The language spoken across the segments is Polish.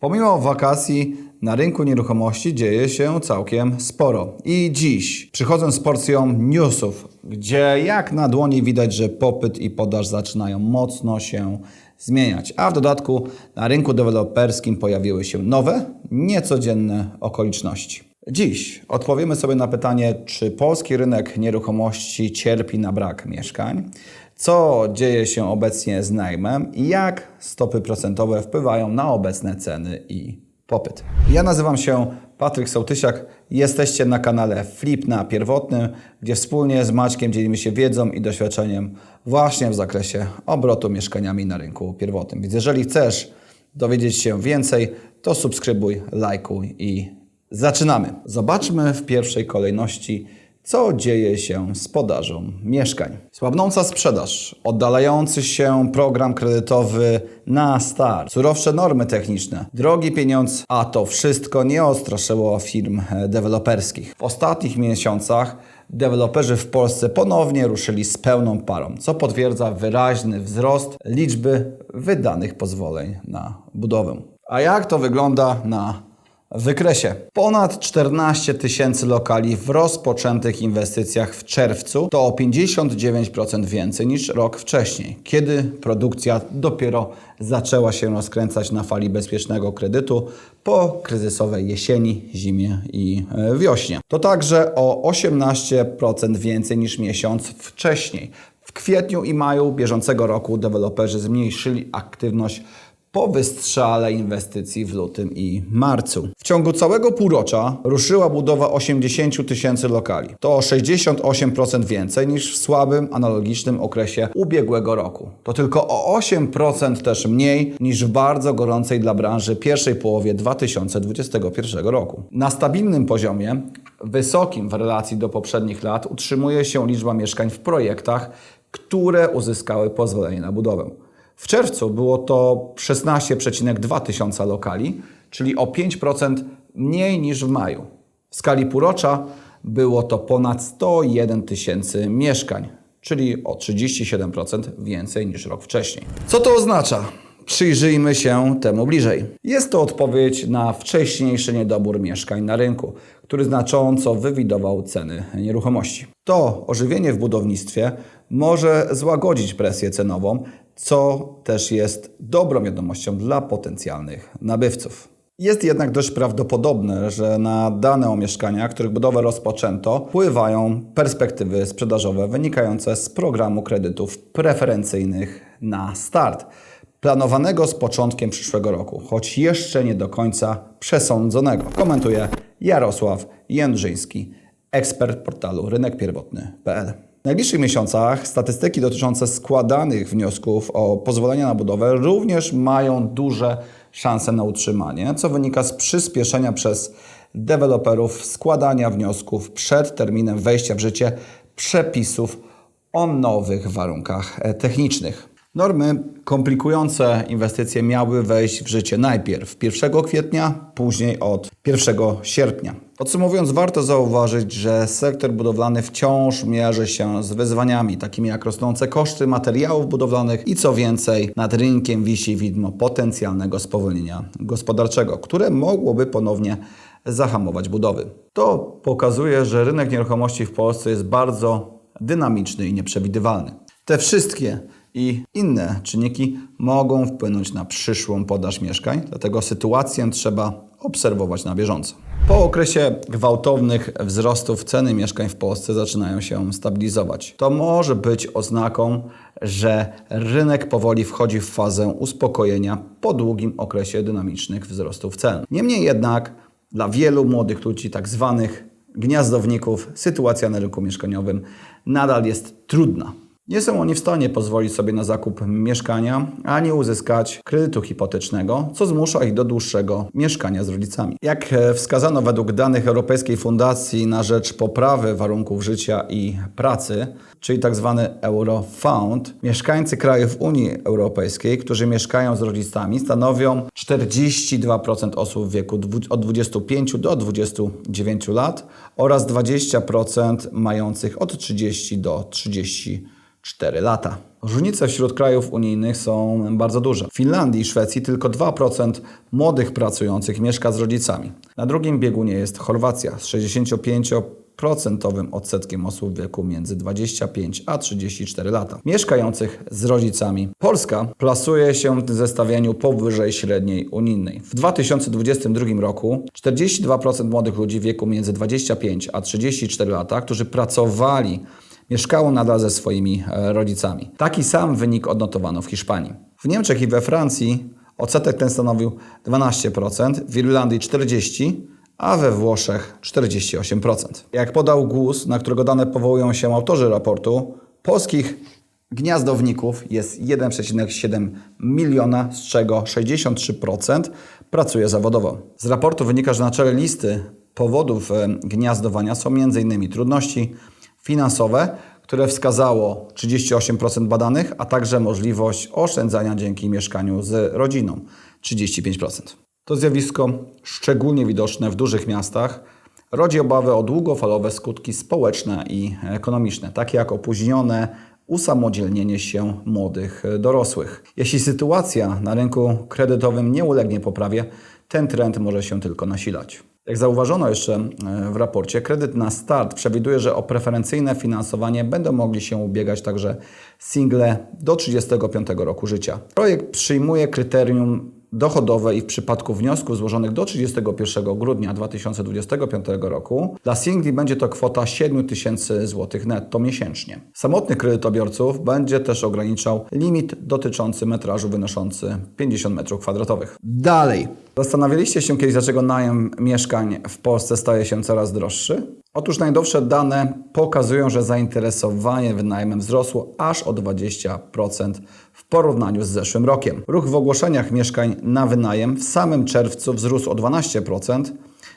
Pomimo wakacji na rynku nieruchomości dzieje się całkiem sporo. I dziś przychodzę z porcją newsów, gdzie jak na dłoni widać, że popyt i podaż zaczynają mocno się zmieniać. A w dodatku na rynku deweloperskim pojawiły się nowe, niecodzienne okoliczności. Dziś odpowiemy sobie na pytanie, czy polski rynek nieruchomości cierpi na brak mieszkań, co dzieje się obecnie z najmem i jak stopy procentowe wpływają na obecne ceny i popyt. Ja nazywam się Patryk Sołtysiak. Jesteście na kanale Flip na pierwotnym, gdzie wspólnie z Maćkiem dzielimy się wiedzą i doświadczeniem właśnie w zakresie obrotu mieszkaniami na rynku pierwotnym. Więc jeżeli chcesz dowiedzieć się więcej, to subskrybuj, lajkuj i zaczynamy. Zobaczmy w pierwszej kolejności, co dzieje się z podażą mieszkań. Słabnąca sprzedaż, oddalający się program kredytowy na start, surowsze normy techniczne, drogi pieniądz, a to wszystko nie odstraszyło firm deweloperskich. W ostatnich miesiącach deweloperzy w Polsce ponownie ruszyli z pełną parą, co potwierdza wyraźny wzrost liczby wydanych pozwoleń na budowę. A jak to wygląda na wykresie. Ponad 14 tysięcy lokali w rozpoczętych inwestycjach w czerwcu to o 59% więcej niż rok wcześniej, kiedy produkcja dopiero zaczęła się rozkręcać na fali bezpiecznego kredytu po kryzysowej jesieni, zimie i e, wiośnie. To także o 18% więcej niż miesiąc wcześniej. W kwietniu i maju bieżącego roku deweloperzy zmniejszyli aktywność po wystrzale inwestycji w lutym i marcu. W ciągu całego półrocza ruszyła budowa 80 tysięcy lokali. To o 68% więcej niż w słabym, analogicznym okresie ubiegłego roku. To tylko o 8% też mniej niż w bardzo gorącej dla branży pierwszej połowie 2021 roku. Na stabilnym poziomie, wysokim w relacji do poprzednich lat, utrzymuje się liczba mieszkań w projektach, które uzyskały pozwolenie na budowę. W czerwcu było to 16,2 tysiąca lokali, czyli o 5% mniej niż w maju. W skali półrocza było to ponad 101 tysięcy mieszkań, czyli o 37% więcej niż rok wcześniej. Co to oznacza? Przyjrzyjmy się temu bliżej. Jest to odpowiedź na wcześniejszy niedobór mieszkań na rynku, który znacząco wywidował ceny nieruchomości. To ożywienie w budownictwie może złagodzić presję cenową, co też jest dobrą wiadomością dla potencjalnych nabywców. Jest jednak dość prawdopodobne, że na dane o mieszkaniach, których budowę rozpoczęto, wpływają perspektywy sprzedażowe wynikające z programu kredytów preferencyjnych na start, planowanego z początkiem przyszłego roku, choć jeszcze nie do końca przesądzonego. Komentuje Jarosław Jędrzyński, ekspert portalu rynekpierwotny.pl. W najbliższych miesiącach statystyki dotyczące składanych wniosków o pozwolenia na budowę również mają duże szanse na utrzymanie, co wynika z przyspieszenia przez deweloperów składania wniosków przed terminem wejścia w życie przepisów o nowych warunkach e, technicznych. Normy komplikujące inwestycje miały wejść w życie najpierw 1 kwietnia, później od 1 sierpnia. Podsumowując, warto zauważyć, że sektor budowlany wciąż mierzy się z wyzwaniami, takimi jak rosnące koszty materiałów budowlanych i co więcej, nad rynkiem wisi widmo potencjalnego spowolnienia gospodarczego, które mogłoby ponownie zahamować budowy. To pokazuje, że rynek nieruchomości w Polsce jest bardzo dynamiczny i nieprzewidywalny. Te wszystkie i inne czynniki mogą wpłynąć na przyszłą podaż mieszkań, dlatego sytuację trzeba obserwować na bieżąco. Po okresie gwałtownych wzrostów ceny mieszkań w Polsce zaczynają się stabilizować. To może być oznaką, że rynek powoli wchodzi w fazę uspokojenia po długim okresie dynamicznych wzrostów cen. Niemniej jednak dla wielu młodych ludzi, tak zwanych gniazdowników, sytuacja na rynku mieszkaniowym nadal jest trudna. Nie są oni w stanie pozwolić sobie na zakup mieszkania, ani uzyskać kredytu hipotecznego, co zmusza ich do dłuższego mieszkania z rodzicami. Jak e, wskazano według danych Europejskiej Fundacji na rzecz poprawy warunków życia i pracy, czyli tzw. Eurofound, mieszkańcy krajów Unii Europejskiej, którzy mieszkają z rodzicami, stanowią 42% osób w wieku od 25 do 29 lat oraz 20% mających od 30 do 30 4 lata. Różnice wśród krajów unijnych są bardzo duże. W Finlandii i Szwecji tylko 2% młodych pracujących mieszka z rodzicami. Na drugim biegunie jest Chorwacja z 65% odsetkiem osób w wieku między 25 a 34 lata, mieszkających z rodzicami. Polska plasuje się w zestawieniu powyżej średniej unijnej. W 2022 roku 42% młodych ludzi w wieku między 25 a 34 lata, którzy pracowali mieszkało nadal ze swoimi e, rodzicami. Taki sam wynik odnotowano w Hiszpanii. W Niemczech i we Francji odsetek ten stanowił 12%, w Irlandii 40%, a we Włoszech 48%. Jak podał GUS, na którego dane powołują się autorzy raportu, polskich gniazdowników jest 1,7 miliona, z czego 63% pracuje zawodowo. Z raportu wynika, że na czele listy powodów e, gniazdowania są m.in. trudności, finansowe, które wskazało 38% badanych, a także możliwość oszczędzania dzięki mieszkaniu z rodziną 35%. To zjawisko szczególnie widoczne w dużych miastach rodzi obawy o długofalowe skutki społeczne i ekonomiczne, takie jak opóźnione usamodzielnienie się młodych dorosłych. Jeśli sytuacja na rynku kredytowym nie ulegnie poprawie, ten trend może się tylko nasilać. Jak zauważono jeszcze e, w raporcie, kredyt na start przewiduje, że o preferencyjne finansowanie będą mogli się ubiegać także single do 35 roku życia. Projekt przyjmuje kryterium dochodowe i w przypadku wniosków złożonych do 31 grudnia 2025 roku dla singli będzie to kwota 7 tysięcy złotych netto miesięcznie. Samotnych kredytobiorców będzie też ograniczał limit dotyczący metrażu wynoszący 50 m2. Dalej. Zastanawialiście się kiedyś, dlaczego najem mieszkań w Polsce staje się coraz droższy? Otóż najnowsze dane pokazują, że zainteresowanie wynajmem wzrosło aż o 20% w porównaniu z zeszłym rokiem. Ruch w ogłoszeniach mieszkań na wynajem w samym czerwcu wzrósł o 12%,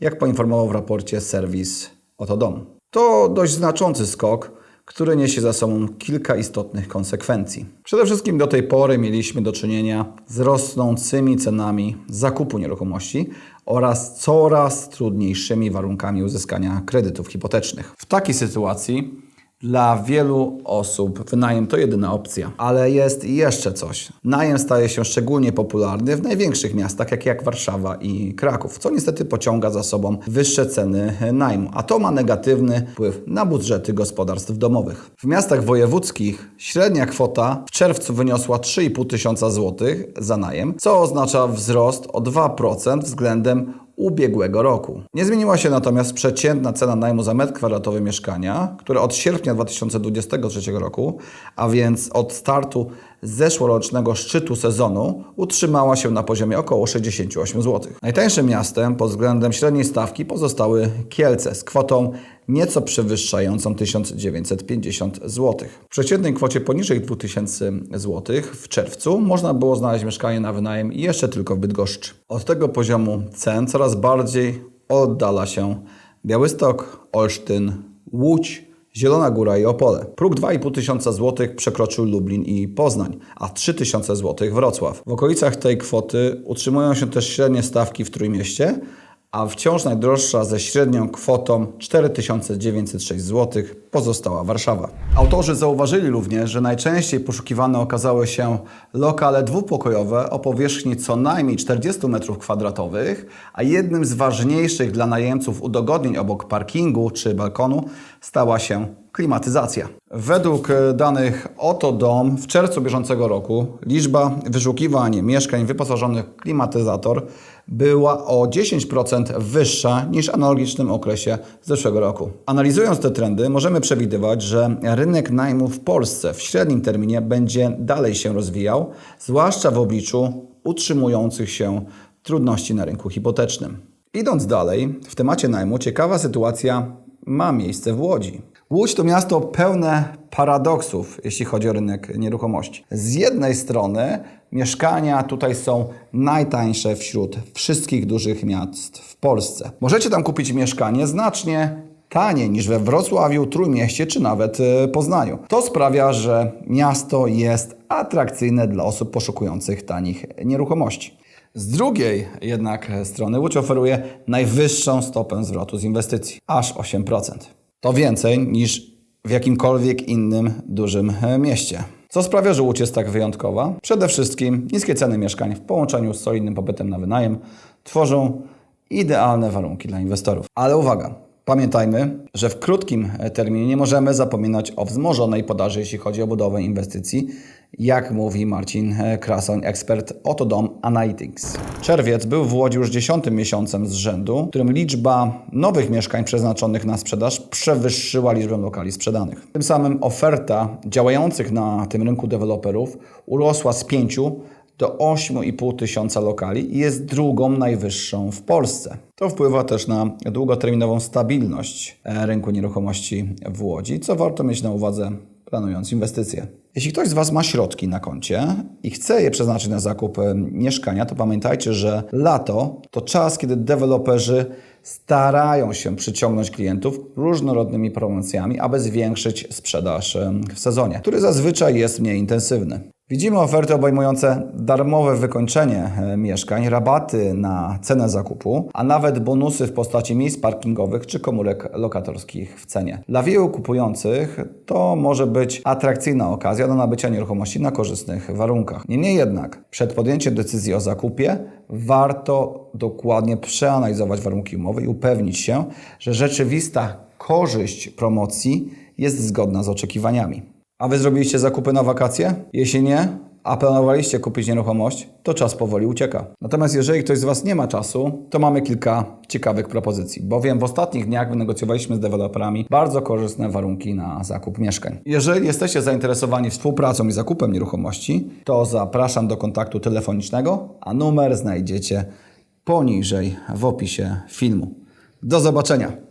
jak poinformował w raporcie serwis Oto Dom. To dość znaczący skok, który niesie za sobą kilka istotnych konsekwencji. Przede wszystkim do tej pory mieliśmy do czynienia z rosnącymi cenami zakupu nieruchomości oraz coraz trudniejszymi warunkami uzyskania kredytów hipotecznych. W takiej sytuacji dla wielu osób wynajem to jedyna opcja. Ale jest jeszcze coś. Najem staje się szczególnie popularny w największych miastach, jak, jak Warszawa i Kraków, co niestety pociąga za sobą wyższe ceny najmu, a to ma negatywny wpływ na budżety gospodarstw domowych. W miastach wojewódzkich średnia kwota w czerwcu wyniosła 3,5 tysiąca złotych za najem, co oznacza wzrost o 2% względem ubiegłego roku. Nie zmieniła się natomiast przeciętna cena najmu za metr kwadratowy mieszkania, które od sierpnia 2023 roku, a więc od startu zeszłorocznego szczytu sezonu, utrzymała się na poziomie około 68 zł. Najtańszym miastem pod względem średniej stawki pozostały Kielce z kwotą nieco przewyższającą 1950 zł. W przeciętnej kwocie poniżej 2000 zł w czerwcu można było znaleźć mieszkanie na wynajem jeszcze tylko w Bydgoszczy. Od tego poziomu cen coraz bardziej oddala się Białystok, Olsztyn, Łódź, Zielona Góra i Opole. Próg 2,5 tysiąca złotych przekroczył Lublin i Poznań, a 3 tysiące złotych Wrocław. W okolicach tej kwoty utrzymują się też średnie stawki w Trójmieście, a wciąż najdroższa ze średnią kwotą 4906 zł pozostała Warszawa. Autorzy zauważyli również, że najczęściej poszukiwane okazały się lokale dwupokojowe o powierzchni co najmniej 40 m2, a jednym z ważniejszych dla najemców udogodnień obok parkingu czy balkonu stała się klimatyzacja. Według danych Oto Dom w czerwcu bieżącego roku liczba wyszukiwań mieszkań wyposażonych w klimatyzator była o 10% wyższa niż w analogicznym okresie zeszłego roku. Analizując te trendy, możemy przewidywać, że rynek najmu w Polsce w średnim terminie będzie dalej się rozwijał, zwłaszcza w obliczu utrzymujących się trudności na rynku hipotecznym. Idąc dalej, w temacie najmu ciekawa sytuacja ma miejsce w Łodzi. Łódź to miasto pełne paradoksów, jeśli chodzi o rynek nieruchomości. Z jednej strony mieszkania tutaj są najtańsze wśród wszystkich dużych miast w Polsce. Możecie tam kupić mieszkanie znacznie taniej niż we Wrocławiu, Trójmieście czy nawet e, Poznaniu. To sprawia, że miasto jest atrakcyjne dla osób poszukujących tanich nieruchomości. Z drugiej jednak strony Łódź oferuje najwyższą stopę zwrotu z inwestycji, aż 8%. To więcej niż w jakimkolwiek innym dużym e, mieście. Co sprawia, że Łódź jest tak wyjątkowa? Przede wszystkim niskie ceny mieszkań w połączeniu z solidnym popytem na wynajem tworzą idealne warunki dla inwestorów. Ale uwaga, pamiętajmy, że w krótkim e, terminie nie możemy zapominać o wzmożonej podaży, jeśli chodzi o budowę inwestycji, jak mówi Marcin e, Krasoń, ekspert Otodom Analytics. Czerwiec był w Łodzi już dziesiątym miesiącem z rzędu, w którym liczba nowych mieszkań przeznaczonych na sprzedaż przewyższyła liczbę lokali sprzedanych. Tym samym oferta działających na tym rynku deweloperów urosła z 5 do 8,5 tysiąca lokali i jest drugą najwyższą w Polsce. To wpływa też na długoterminową stabilność e, rynku nieruchomości w Łodzi, co warto mieć na uwadze planując inwestycje. Jeśli ktoś z Was ma środki na koncie i chce je przeznaczyć na zakup e, mieszkania, to pamiętajcie, że lato to czas, kiedy deweloperzy starają się przyciągnąć klientów różnorodnymi promocjami, aby zwiększyć sprzedaż e, w sezonie, który zazwyczaj jest mniej intensywny. Widzimy oferty obejmujące darmowe wykończenie e, mieszkań, rabaty na cenę zakupu, a nawet bonusy w postaci miejsc parkingowych czy komórek lokatorskich w cenie. Dla wielu kupujących to może być atrakcyjna okazja do nabycia nieruchomości na korzystnych warunkach. Niemniej jednak, przed podjęciem decyzji o zakupie warto dokładnie przeanalizować warunki umowy i upewnić się, że rzeczywista korzyść promocji jest zgodna z oczekiwaniami. A Wy zrobiliście zakupy na wakacje? Jeśli nie, a planowaliście kupić nieruchomość, to czas powoli ucieka. Natomiast jeżeli ktoś z Was nie ma czasu, to mamy kilka ciekawych propozycji, bowiem w ostatnich dniach wynegocjowaliśmy z deweloperami bardzo korzystne warunki na zakup mieszkań. Jeżeli jesteście zainteresowani współpracą i zakupem nieruchomości, to zapraszam do kontaktu telefonicznego, a numer znajdziecie poniżej w opisie filmu. Do zobaczenia!